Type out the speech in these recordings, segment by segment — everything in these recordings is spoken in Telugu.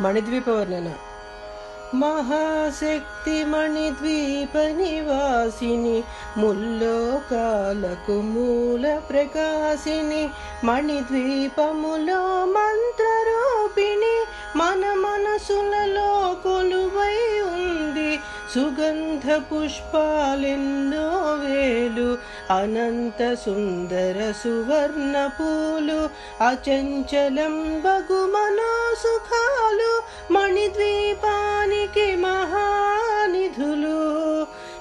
మణిద్వీపవర్ణన. మహాశక్తి మణిద్వీప నివాసిని ముల్లోకాలకు మూల ప్రకాశిని మణిద్వీపములో మంత్రరూపిణి మన మనసులలో కొలువై ఉంది. సుగంధ పుష్పాలెన్నో వేలు అనంత సుందర సువర్ణ పూలు అచంచలం బగు మనో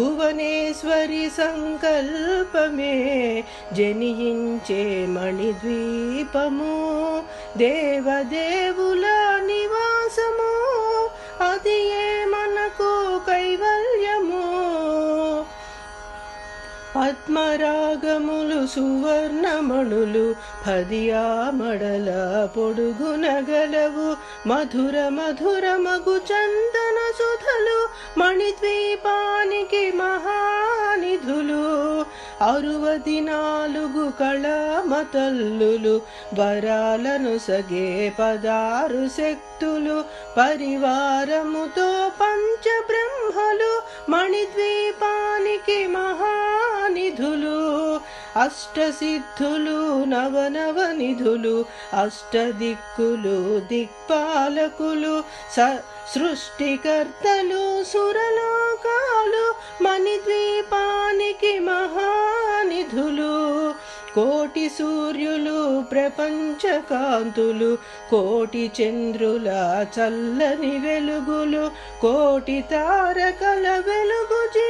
భువనేశ్వరి సంకల్పమే జనించే మణిద్వీపము. దేవదేవుల నివాసము అది ఏ మనకు కైవల్యము? పద్మరాగములు సువర్ణమణులు పదియా మడల పొడుగునగలవు. మధుర మధుర మగు చందన సుధలు మణిద్వీపానికి మహానిధులు అరువది నాలుగు కళమతల్లులు వరాలను సగే పదారు శక్తులు పరివారముతో పంచ అష్టసిద్ధులు నవనవ నిధులు అష్టదిక్కులు దిక్పాలకులు స సృష్టికర్తలు సురలోకాలు మణిద్వీపానికి మహానిధులు కోటి సూర్యులు ప్రపంచకాంతులు కోటి చంద్రుల చల్లని వెలుగులు కోటి తారకల వెలుగు జిలుగులు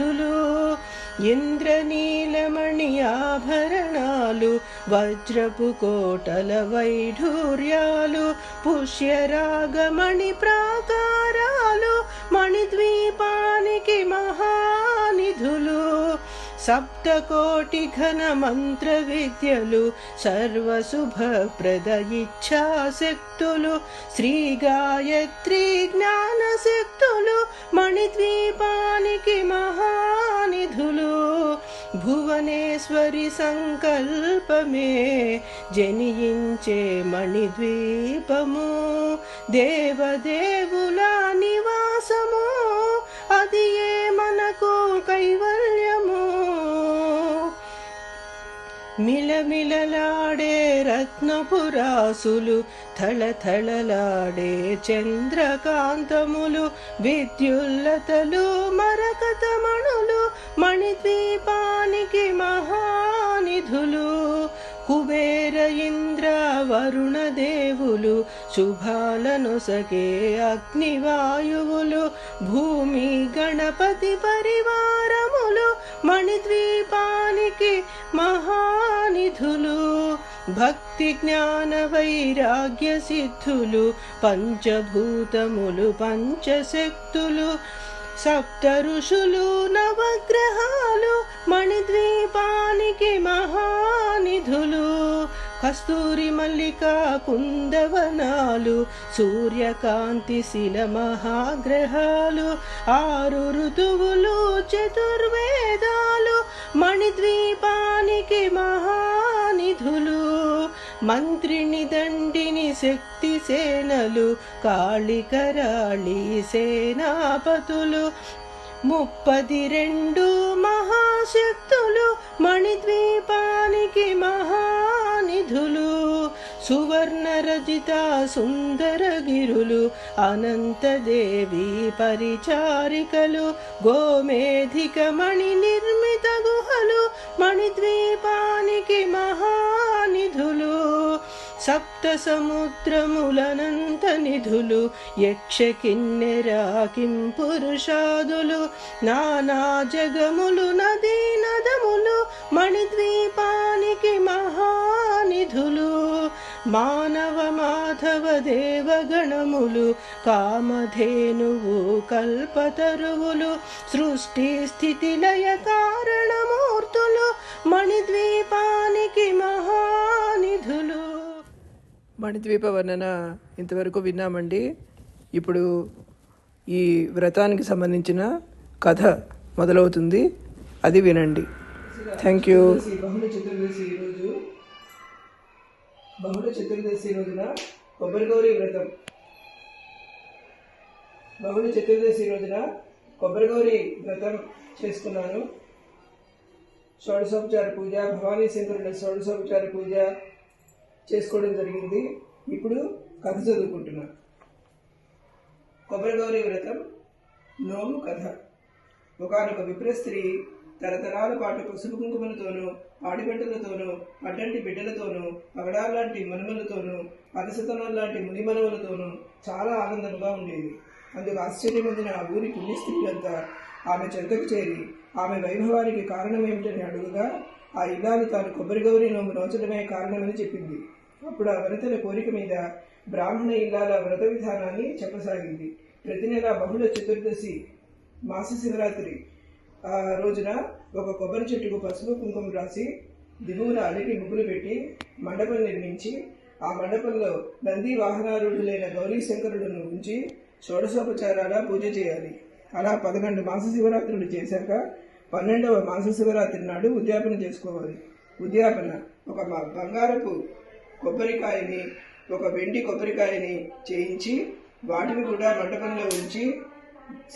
మహానిధులు ఇంద్రనీలమణి ఆభరణాలు వజ్రపు కోటల వైఢూర్యాలు పుష్యరాగమణి ప్రాకారాలు మణిద్వీపానికి మహానిధులు సప్తకోటి ఘన మంత్ర విద్యలు సర్వశుభప్రద ఇచ్ఛాశక్తులు శ్రీ గాయత్రి జ్ఞాన శక్తులు భువనేశ్వరి సంకల్పమే జనించే మణిద్వీపము. దేవదేవుల నివాసము అది ఏ మనకు కైవల్యము? మిలమిలలాడే రత్నపురాసులు థళథళలాడే చంద్రకాంతములు విద్యుల్లతలు మరకతమణులు మణిద్వీపానికి వరుణదేవులు శుభాలను అగ్నివాయువులు భూమి గణపతి పరివారములు మణిద్వీపానికి మహానిధులు భక్తి జ్ఞాన వైరాగ్య సిద్ధులు పంచభూతములు పంచశక్తులు సప్త ఋషులు నవగ్రహాలు మణిద్వీప కస్తూరి మల్లిక కుందవనాలు సూర్యకాంతి శిల మహాగ్రహాలు ఆరు ఋతువులు చతుర్వేదాలు మణిద్వీపానికి మహానిధులు మంత్రిని దండిని శక్తి సేనలు కాళికరాళి సేనాపతులు ముప్పది రెండు మహాశక్తులు మణిద్వీపానికి రజిత సుందర గిరులు అనంతదేవి పరిచారికలు గోమేధిక మణి నిర్మిత గుహలు మణిద్వీపానికి మహానిధులు సప్త సముద్రములనంత నిధులు యక్ష కిన్నెరాకిం పురుషాదులు నానా జగములు నదీ నదములు మణిద్వీపానికి మహానిధులు మానవ మాధవ దేవగణములు కామధేనువు కల్పతరువులు సృష్టి స్థితి లయ కారణమూర్తులు మణిద్వీపానికి మహానిధులు. మణిద్వీప వర్ణన ఇంతవరకు విన్నామండి. ఇప్పుడు ఈ వ్రతానికి సంబంధించిన కథ మొదలవుతుంది. అది వినండి. థ్యాంక్ యూ బహుళ చతుర్దశి ఈరోజు బహుళ చతుర్దశి రోజున కొబ్బరిగౌరి వ్రతం. బహుళ చతుర్దశి రోజున కొబ్బరిగౌరి వ్రతం చేసుకున్నాను షోడశోపచార పూజ భవానీ శంకరుల షోడశోపచార పూజ చేసుకోవడం జరిగింది. ఇప్పుడు కథ చదువుకుంటున్నా. కొబ్బరిగౌరి వ్రతం నోము కథ. ఒకనొక విప్ర స్త్రీ తరతరాల పాటు పసుపు కుంకుమలతోనూ పాడిపెట్టలతోనూ అడ్డంటి బిడ్డలతోనూ పగడాలాంటి మనుమలతోనూ పరసతనం లాంటి మునిమనవులతోనూ చాలా ఆనందంగా ఉండేది. అందుకు ఆశ్చర్యమందిన ఆ ఊరి పుణ్యస్త్రీలంతా ఆమె చెంతకు చేరి ఆమె వైభవానికి కారణమేమిటని అడుగుగా ఆ ఇల్లాలు తాను కొబ్బరి గౌరి నోము నోచడమే కారణమని చెప్పింది. అప్పుడు ఆ వనితల కోరిక మీద బ్రాహ్మణ ఇల్లాల వ్రత విధానాన్ని చెప్పసాగింది. ప్రతి నెల బహుళ చతుర్దశి మాస శివరాత్రి రోజున ఒక కొబ్బరి చెట్టుకు పసుపు కుంకుమ రాసి దిగువన అడిగి ముగ్గులు పెట్టి మండపం నిర్మించి ఆ మండపంలో నంది వాహనారుడులైన గౌరీ శంకరుడును ఉంచి షోడశోపచారాల పూజ చేయాలి. అలా పదకొండు మాస శివరాత్రులు చేశాక పన్నెండవ మాస శివరాత్రి నాడు ఉద్యాపన చేసుకోవాలి. ఉద్యాపన ఒక బంగారపు కొబ్బరికాయని ఒక వెండి కొబ్బరికాయని చేయించి వాటిని కూడా మండపంలో ఉంచి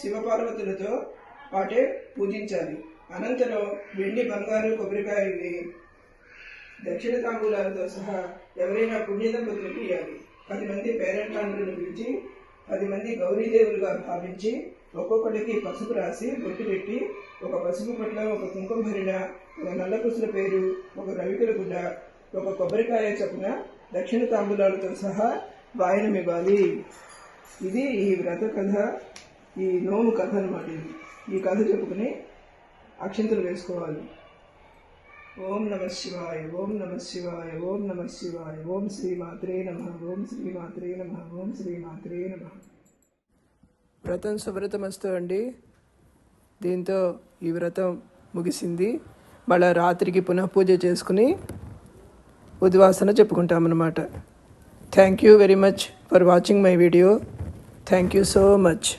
శివపార్వతులతో పాటే పూజించాలి. అనంతరం వెండి బంగారు కొబ్బరికాయని దక్షిణ తాంబూలాలతో సహా ఎవరైనా పుణ్య దంపతులకు ఇవ్వాలి పది మంది పేరెంటాండ్రులను పిలిచి పది మంది గౌరీదేవులుగా భావించి ఒక్కొక్కటికి పసుపు రాసి బొట్టు పెట్టి ఒక పసుపు పట్ల ఒక కుంకుమ భరిణ ఒక నల్ల పేరు ఒక రవికుల గుడ్డ ఒక కొబ్బరికాయ చొప్పున దక్షిణ తాంబూలాలతో సహా వాయనం ఇవ్వాలి. ఇది ఈ వ్రత కథ ఈ నోము కథ అనమాట ఇది. ఈ కథ చెప్పుకుని అక్షంతలు వేసుకోవాలి. ఓం నమ శివాయ ఓం నమ శివాయ ఓం నమ శివాయ ఓం శ్రీ మాత్రే నమ ఓం శ్రీ మాత్రే నమ ఓం శ్రీ మాత్రే నమ. వ్రతం సువ్రతమస్తు అండి. దీంతో ఈ వ్రతం ముగిసింది. మళ్ళీ రాత్రికి పునః పూజ చేసుకుని ఉద్వాసన చెప్పుకుంటామన్నమాట. Thank you very much for watching my video thank you so much